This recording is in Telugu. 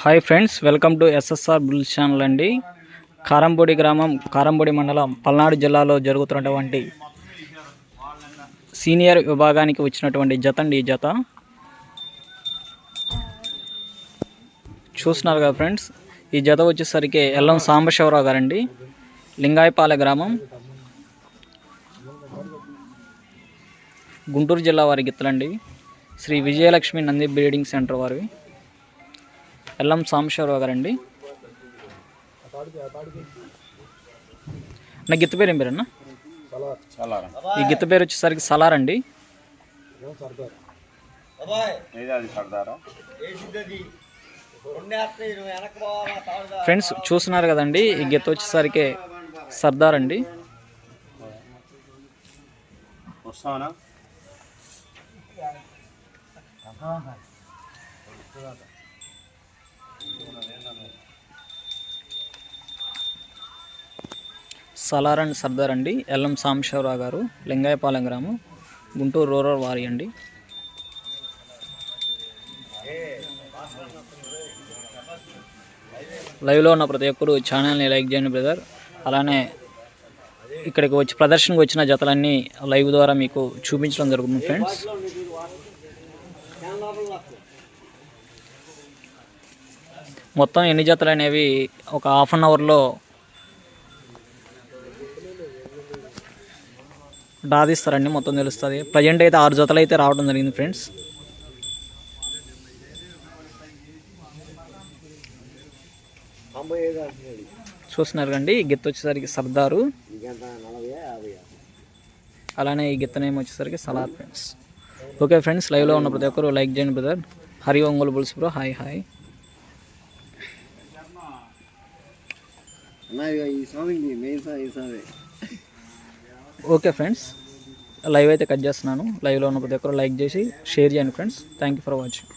Hi friends welcome to SSR bull channel అండి. కారంపొడి గ్రామం కారంపొడి మండలం పల్నాడు జిల్లాలో జరుగుతున్నటువంటి సీనియర్ విభాగానికి వచ్చినటువంటి జత అండి ఈ జత. చూస్తున్నారు కదా ఫ్రెండ్స్ ఈ జత వచ్చేసరికి ఎల్లం సాంబశివరావు గారండి. లింగాయపాలె గ్రామం గుంటూరు జిల్లా వారి గిత్తలండి. శ్రీ విజయలక్ష్మి నంది బ్రీడింగ్ సెంటర్ వారివి. ఎల్లం సాంబశివరావు గారండి. నా గిత్త పేరు ఏం పేరు అన్న ఈ గిత్త పేరు వచ్చేసరికి సలార్ అండి. ఫ్రెండ్స్ చూస్తున్నారు కదండి ఈ గిత్త వచ్చేసరికి సర్దార్ అండి. వస్తావనా? సలార్ అండ్ సర్దార్ అండి ఎల్ఎం సాంబశివరావు గారు లింగాయపాలెం గ్రామం గుంటూరు రూరల్ వారి అండి. లైవ్లో ఉన్న ప్రతి ఒక్కరు ఛానల్ని లైక్ చేయండి బ్రదర్. అలానే ఇక్కడికి వచ్చి ప్రదర్శనకు వచ్చిన జతలన్నీ లైవ్ ద్వారా మీకు చూపించడం జరుగుతుంది ఫ్రెండ్స్. మొత్తం ఎన్ని జతలు అనేవి ఒక హాఫ్ అన్ అవర్లో డాదిస్తారండి మొత్తం తెలుస్తుంది. ప్రజెంట్ అయితే ఆరు జతలు అయితే రావడం జరిగింది ఫ్రెండ్స్ చూస్తున్నారు కండి ఈ గిత్త వచ్చేసరికి సర్దారు. అలానే ఈ గిత్త నేమ్ వచ్చేసరికి సలార్ ఫ్రెండ్స్ ఓకే ఫ్రెండ్స్ లైవ్లో ఉన్న ప్రతి ఒక్కరు లైక్ చేయండి brother Hari Ongole bulls bro hi hi okay friends live అయితే కట్ చేస్తున్నాను. లైవ్లో ఉన్న ప్రతి ఒక్కరు లైక్ చేసి షేర్ చేయండి friends thank you for watching